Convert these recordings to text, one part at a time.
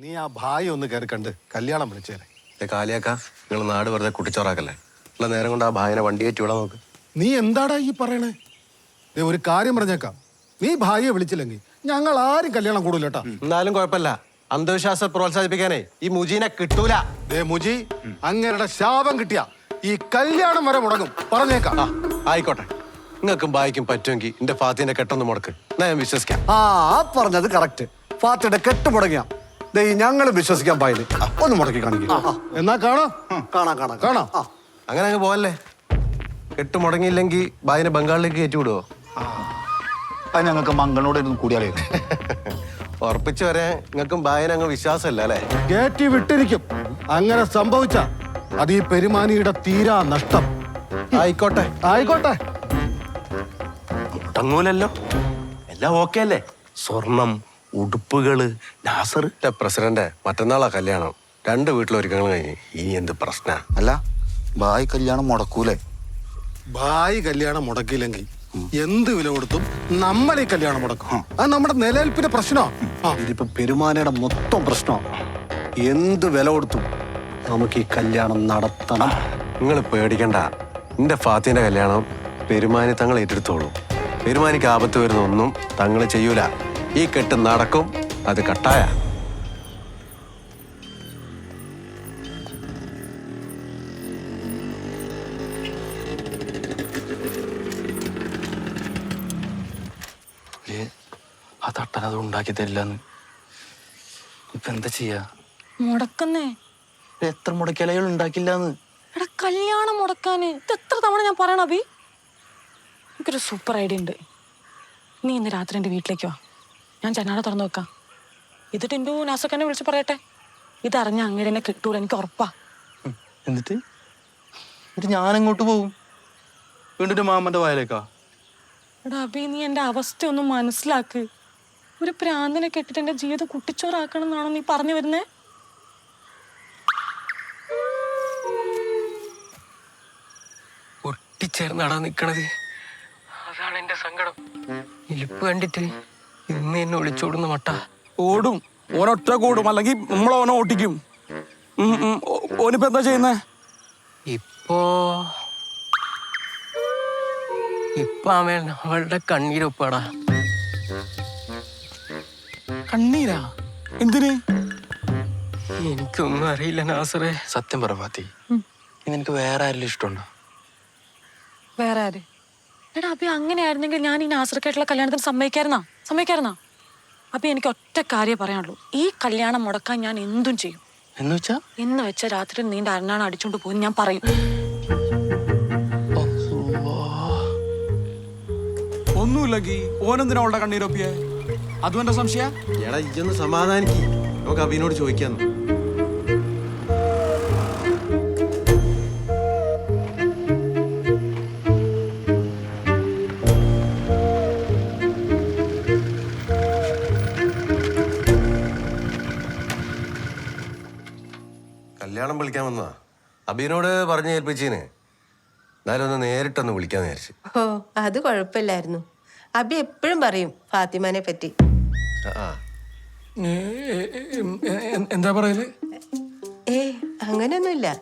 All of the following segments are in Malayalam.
നീ ആ ഭായി ഒന്ന് കയറി കണ്ട് കല്യാണം വിളിച്ചേരെ. കാലിയാക്ക നിങ്ങൾ നാട് വെറുതെ കുട്ടിച്ചോറാക്കല്ലേ? ഉള്ള നേരം കൊണ്ട് ആ ഭായനെ വണ്ടി കയറ്റി വിടാൻ നോക്ക്. നീ എന്താടാ ഈ പറയണേ? ദേ ഒരു കാര്യം പറഞ്ഞേക്കാം. നീ ഭായിയെ വിളിച്ചില്ലെങ്കിൽ ഞങ്ങൾ ആരും കല്യാണം കൂടില്ല കേട്ടാ എന്നാലും കുഴപ്പമില്ല. അന്ധവിശ്വാസം പ്രോത്സാഹിപ്പിക്കാനേ ഈ മുജീനെ കിട്ടൂല. ദേ മുജി അങ്ങനെ ശാപം കിട്ടിയ ഈ കല്യാണം വരെ മുടങ്ങും. പറഞ്ഞേക്കാം. ആ ആയിക്കോട്ടെ. നിങ്ങൾക്കും ഭായിക്കും പറ്റുമെങ്കിൽ എന്റെ ഫാത്തിന്റെ കെട്ടൊന്ന് മുടക്ക്. എന്നാ ഞാൻ വിശ്വസിക്കാം. ആ ആ പറഞ്ഞത് കറക്റ്റ് ഫാത്തിയുടെ കെട്ട് മുടങ്ങിയ. ഞങ്ങൾ വിശ്വസിക്കാൻ പായിൽ ഒന്ന് മുടക്കി കാണിക്കും. എന്നാ കാണാം. കാണാം കാണാം കാണാം. അങ്ങനെ അങ്ങ് പോവല്ലേ? കെട്ട് മുടങ്ങിയില്ലെങ്കിൽ ബായിനെ ബംഗാളിലേക്ക് കയറ്റി വിടുവോ? അത് ഞങ്ങൾക്ക് മംഗളോട് ഇരുന്ന് കൂടിയാലേ ഉറപ്പിച്ചു വരെ നിങ്ങൾക്കും ബായന അങ്ങ് വിശ്വാസമല്ല അല്ലേ? കയറ്റി വിട്ടിരിക്കും. അങ്ങനെ സംഭവിച്ച അത് ഈ പെരുമാനിയുടെ തീരാ നഷ്ടം. ആയിക്കോട്ടെ. ആയിക്കോട്ടെ. മുടങ്ങൂലല്ലോ എല്ലാം ഓക്കെ അല്ലേ? സ്വർണം ഉടുപ്പുകൾ. നാസർ. പ്രസിഡന്റ് മറ്റന്നാളാ കല്യാണം. രണ്ട് വീട്ടിലൊരുക്കങ്ങൾ കഴിഞ്ഞ്. ഇനി എന്ത് പ്രശ്ന? അല്ല ബായ് കല്യാണം മുടക്കൂലേ? ഭായ് കല്യാണം മുടക്കിയില്ലെങ്കിൽ എന്ത് വില കൊടുത്തും നമ്മൾ ഈ കല്യാണം മുടക്കും. അത് നമ്മുടെ നിലനിൽപ്പിന്റെ പ്രശ്നമാണ് ആ. ഇതിപ്പോ പെരുമാനയുടെ മൊത്തം പ്രശ്നമാണ് എന്ത് വില കൊടുത്തും നമുക്ക് ഈ കല്യാണം നടത്തണം. നിങ്ങൾ പേടിക്കണ്ട. എന്റെ ഫാത്തിന്റെ കല്യാണം പെരുമാനി തങ്ങൾ ഏറ്റെടുത്തോളൂ. പെരുമാനിക്ക് ആപത്ത് വരുന്ന ഒന്നും തങ്ങൾ ചെയ്യൂല. ഈ കെട്ട് നടക്കും അത് കട്ടായ. ആ തട്ടൻ അത് ഉണ്ടാക്കി തരില്ലെന്ന് ഇപ്പൊ എന്താ ചെയ്യാ? മുടക്കുന്നേ. എത്ര മുടക്കിയാലും അയാൾ ഉണ്ടാക്കില്ലാന്ന്. എടാ കല്യാണം മുടക്കാന് ഇത് എത്ര തവണ ഞാൻ പറയണ അഭി? എനിക്കൊരു സൂപ്പർ ഐഡിയ ഉണ്ട്. നീ ഇന്ന് രാത്രി എന്റെ വീട്ടിലേക്ക് വാ. ഞാൻ ജനാല തുറന്നു വെക്കാം ഇത് ടിൻഡു നാസക്കനെ വിളിച്ച് പറയട്ടെ. ഇതറിഞ്ഞ അങ്ങനെ എന്നെ കിട്ടൂല എനിക്ക് ഉറപ്പാ. എന്നിട്ട്? എന്നിട്ട് ഞാൻ എങ്ങോട്ട് പോകും വീണ്ടും മാമന്റെ വായലേക്കാ? എടാ അഭി നീ എന്റെ അവസ്ഥ ഒന്ന് മനസ്സിലാക്ക്. ഒരു പ്രാന്തിനെ കെട്ടിട്ട് എന്റെ ജീവിതം കുട്ടിച്ചോറാക്കണം എന്നാണോ നീ പറഞ്ഞു വരുന്നേ? ഒട്ടിച്ചേർന്നാടാ നിക്കണത്. അതാണ് എന്റെ സങ്കടം. ഇലിപ്പ് കണ്ടിട്ട് ഇന്ന് എന്നെ ഒളിച്ചോടുന്ന മട്ട. ഓടും. ഓനൊറ്റ കൂടും. അല്ലെങ്കിൽ നമ്മളോനെ ഓനെ ഓട്ടിക്കും ഓനിപ്പോ എന്താ ചെയ്യുന്നേ? ഇപ്പോ ഇപ്പൊ അവൻ അവളുടെ കണ്ണീരൊപ്പാടാ കണ്ണീരാ? എന്തിന്? എനിക്കൊന്നും അറിയില്ല നാസറേ. സത്യം പറ ഫാത്തി. നിനക്ക് വേറെ ആരെങ്കിലും ഇഷ്ടമുണ്ടോ? വേറെ ആര്? എടാ അഭി അങ്ങനെയായിരുന്നെങ്കിൽ ഞാൻ ഈ നാസർക്കായിട്ടുള്ള കല്യാണത്തിന് സമ്മതിക്കായിരുന്നാ? സമ്മതിക്കായിരുന്നാ അപ്പൊ എനിക്ക് ഒറ്റ കാര്യം പറയാനുള്ളൂ. ഈ കല്യാണം മുടക്കാൻ ഞാൻ എന്തും ചെയ്യും. എന്ന് വെച്ചാ? എന്ന് വെച്ച രാത്രി നീണ്ട അരണാണ് അടിച്ചോണ്ട് പോകും ഞാൻ പറയും. ഒന്നുമില്ലെങ്കിൽ ഓനെന്തിനാ അവളുടെ കണ്ണീരൊപ്പിയെ? അതും എന്റെ സംശയ? എടാ ഇജൊന്ന് സമാധാനിക്ക്. നമുക്ക് അഭിനോട് ചോദിക്കാന്ന്. വിളിക്കാൻ വന്നതാ. അബീനോട് പറഞ്ഞു ഏൽപ്പിച്ചീന്. എന്നാലും ഒന്ന് നേരിട്ടൊന്ന് വിളിക്കാന്ന് വിചാരിച്ചു. ഓ അത് കുഴപ്പമില്ലായിരുന്നു. അബി എപ്പോഴും പറയും ഫാത്തിമാനെ പറ്റി. ആ, എന്താ പറയൽ? ഏ അങ്ങനെയൊന്നുമില്ല.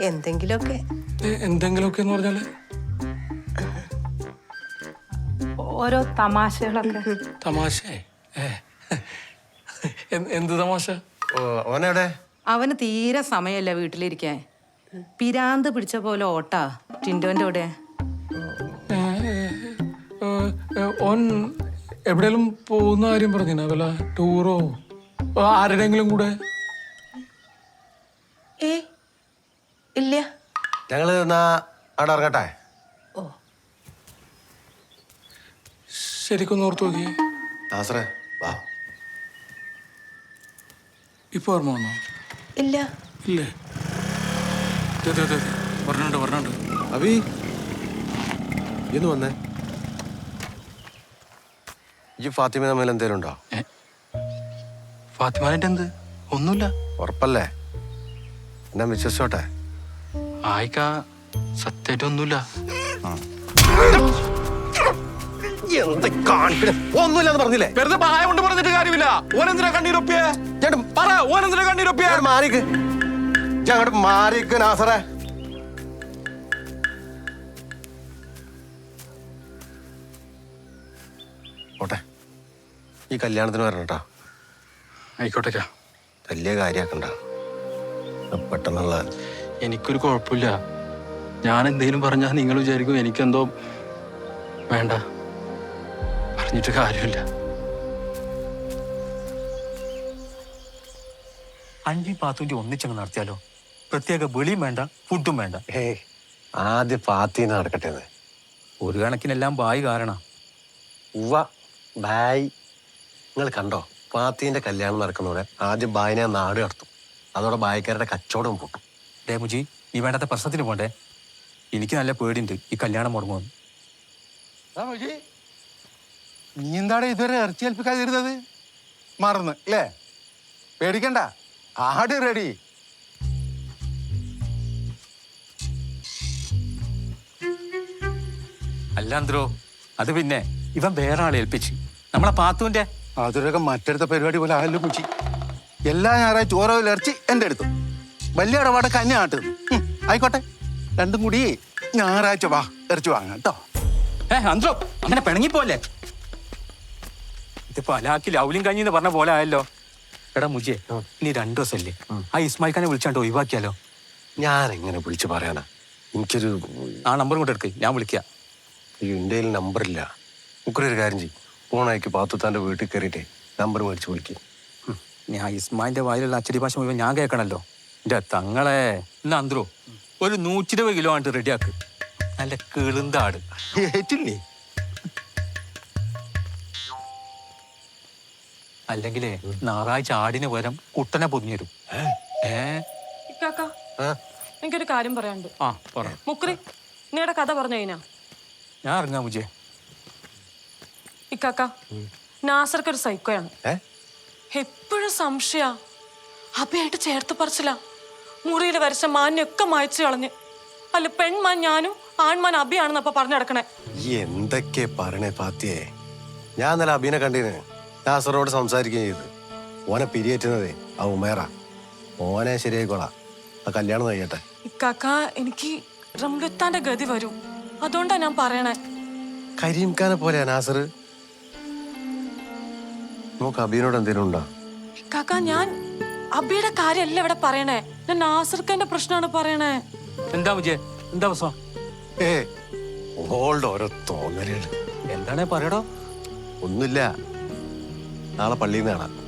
എന്തെങ്കിലുമൊക്കെ. എന്തെങ്കിലുമൊക്കെ എന്ന് പറഞ്ഞാൽ? ഓരോ തമാശകളൊക്കെ. തമാശ? എന്ത് തമാശ? ഓ, ഓനെവിടെ? അവന് തീരെ സമയമല്ല വീട്ടിലിരിക്കാൻ. പിരാന്ത് പിടിച്ച പോലെ ഓട്ടാ ടിൻഡോന്റെ കൂടെ. ഓൻ എവിടെയെങ്കിലും പോകുന്ന കാര്യം പറഞ്ഞാ വല്ല ടൂറോ ആരുടെങ്കിലും കൂടെ? ഏ ഇല്ല. എന്നാ അവിടെ ഇറങ്ങട്ടെ? ശരിക്കും ഓർത്തു നോക്കിയേ. വാ. ഇപ്പൊ ഓർമ്മ വന്നോ? ഇല്ല. പറഞ്ഞുണ്ട് പറഞ്ഞുണ്ട് അബി വന്നേ. ഈ ഫാത്തിമ തമ്മിൽ എന്തേലും ഉണ്ടോ? ഫാത്തിമാനായിട്ട് എന്ത് ഒന്നുമില്ല. ഉറപ്പല്ലേ? എന്നാ വിശ്വസിച്ചോട്ടെ. ആയിക്ക സത്യമായിട്ട് ഒന്നുമില്ല ഒന്നുമില്ലെന്ന് പറഞ്ഞില്ലേ? വെറുതെ കൊണ്ട് പറഞ്ഞിട്ട് കാര്യമില്ല. ഓനെന്തിനാ കണ്ണീരൊപ്പിയെ? ചേട്ടൻ പറ. ഓനെന്തിനാ കണ്ണീരൊപ്പിയ? അങ്ങോട്ട് മാറിക്ക്. ഇജ്ജ് അങ്ങോട്ട് മാറിക്ക് നാസറേ. ഓട്ടെ. ഈ കല്യാണത്തിന് വരണം കേട്ടോ ആയിക്കോട്ടെ വലിയ കാര്യാക്കണ്ട. പെട്ടെന്നുള്ള എനിക്കൊരു കുഴപ്പമില്ല. ഞാൻ എന്തെങ്കിലും പറഞ്ഞാൽ നിങ്ങൾ വിചാരിക്കും എനിക്കെന്തോ വേണ്ട. പറഞ്ഞിട്ട് കാര്യമില്ല. അഞ്ചി പാത്തുവിന്റെ ഒന്നിച്ചങ്ങ് നടത്തിയാലോ? പ്രത്യേക വെളിയും വേണ്ട ഫുഡും വേണ്ട. ഏയ് ആദ്യ പാത്തി നടക്കട്ടെ എന്ന്. ഒരു കണക്കിനെല്ലാം ബായി കാരണം. ഉവ്വ ബായ്. നിങ്ങൾ കണ്ടോ പാത്തിന്റെ കല്യാണം നടക്കുന്നതോടെ ആദ്യം ബായിനെ നാട് കടത്തും. അതോടെ ബായിക്കാരുടെ കച്ചവടം പൊട്ടും. ഡേ മുജി നീ വേണ്ടാത്ത പ്രശ്നത്തിന് പോണ്ടേ? എനിക്ക് നല്ല പേടിയുണ്ട് ഈ കല്യാണം മുടങ്ങുമെന്ന്. നീ എന്താണ് ഇതുവരെ ഇറച്ചി ഏൽപ്പിക്കാതിരുന്നത്? മറന്ന് അല്ലേ? പേടിക്കണ്ട. ആട് റെഡി. അല്ലാന്ത്രോ അത് പിന്നെ ഇവൻ വേറെ ആളെ ഏൽപ്പിച്ചു. നമ്മളെ പാത്തുവിന്റെ അതൊരൊക്കെ മറ്റടുത്ത പരിപാടി പോലെ ആയല്ലോ കുച്ചി. എല്ലാ ഞായറാഴ്ച ഓരോ ഇറച്ചി എന്റെ അടുത്തു. വലിയ ഇടപാട് കന്നെ നാട്ടുന്നു ആയിക്കോട്ടെ. രണ്ടും കൂടി ഞായറാഴ്ച വാ ഇറച്ചി വാങ്ങാം കേട്ടോ. ഏ അന്ത്രോ അങ്ങനെ പിണങ്ങിപ്പോലെ ഇതിപ്പോ അലാക്കി ലൗലിയും കഞ്ഞി എന്ന് പറഞ്ഞ പോലെ ആയല്ലോ. എടാ മുജിയെ നീ രണ്ടു ദിവസമല്ലേ ആ. ഇസ്മായിൽ ഖാനെ വിളിച്ചാണ്ട് ഒഴിവാക്കിയാലോ? ഞാൻ എങ്ങനെ വിളിച്ചു പറയാനാ? എനിക്കൊരു ആ നമ്പർ കൊണ്ട് എടുക്ക് ഞാൻ വിളിക്കാം. അയ്യോ എന്റെ കയ്യിൽ നമ്പറില്ല. ഒരു കാര്യം ചെയ്യും. ഫോണയക്ക് പാത്തുത്താന്റെ വീട്ടിൽ കയറിയിട്ടേ നമ്പർ മേടിച്ച് വിളിക്കും. ഞാൻ ഇസ്മായിന്റെ വായിലുള്ള അച്ചടി ഭാഷ മുഴുവൻ ഞാൻ കേൾക്കണല്ലോ. എന്റെ തങ്ങളെ എന്നാ അന്ത്രോ ഒരു നൂറ്റി ഇരുപത് കിലോ ആണ്ട് റെഡിയാക്ക്. നല്ല കിളുന്താട്. ഏറ്റില്ലേ? അല്ലെങ്കിലേ ഞായറാഴ്ച ആടിന് പകരം കുട്ടനെ പൊതിഞ്ഞു ഏ? ഇക്കാക്ക എനിക്കൊരു കാര്യം പറയാനുണ്ട്. ആ പറ. മുക്രി നിങ്ങളുടെ കഥ പറഞ്ഞു കഴിഞ്ഞാ? ഞാൻ അറിഞ്ഞാ മുജേ. ഇക്കാക്ക നാസർക്ക് ഒരു സൈക്കോയാണ്. എപ്പോഴും സംശയ. അഭയായിട്ട് ചേർത്ത് പറിച്ചില്ല മുറിയിൽ വരച്ച മാനൊക്കെ മായച്ചു കളഞ്ഞ്. അല്ല പെൺമാൻ ഞാനും ആൺമാൻ അഭിയാണെന്നപ്പോ പറഞ്ഞു നടക്കണേ. എന്തൊക്കെ പറഞ്ഞേ പാത്തിയെ? ഞാൻ അഭിനെ അബീനെ കണ്ടീന്. നാസറോട് സംസാരിക്കുകയും ചെയ്തു. ഓനെ പിരിയേറ്റുന്നതേ ആ ഉമേറ. ഓനെ ശരിയായിക്കോളാം. ആ കല്യാണം കഴിയട്ടെ. ഇക്കാക്ക എനിക്ക് റംലുത്താന്റെ ഗതി വരും. അതുകൊണ്ടാ ഞാൻ പറയണേ. കരീംഖാനെ പോലെയാ നാസർ നമുക്ക് അബീനോട് എന്തെങ്കിലും ഉണ്ടോ? ഇക്കാക്ക ഞാൻ അബിയുടെ കാര്യമല്ല ഇവിടെ പറയണേ. ഞാൻ നാസർക്കന്റെ പ്രശ്നമാണ് പറയണേ. എന്താ വിജയ? എന്താ പ്രശ്നം? ഏ ഓൾഡ് ഓരോ തോന്നലുകൾ എന്താണേ പറയടോ? ഒന്നുമില്ല. നാളെ പള്ളിയിൽ നിന്ന് കാണാം.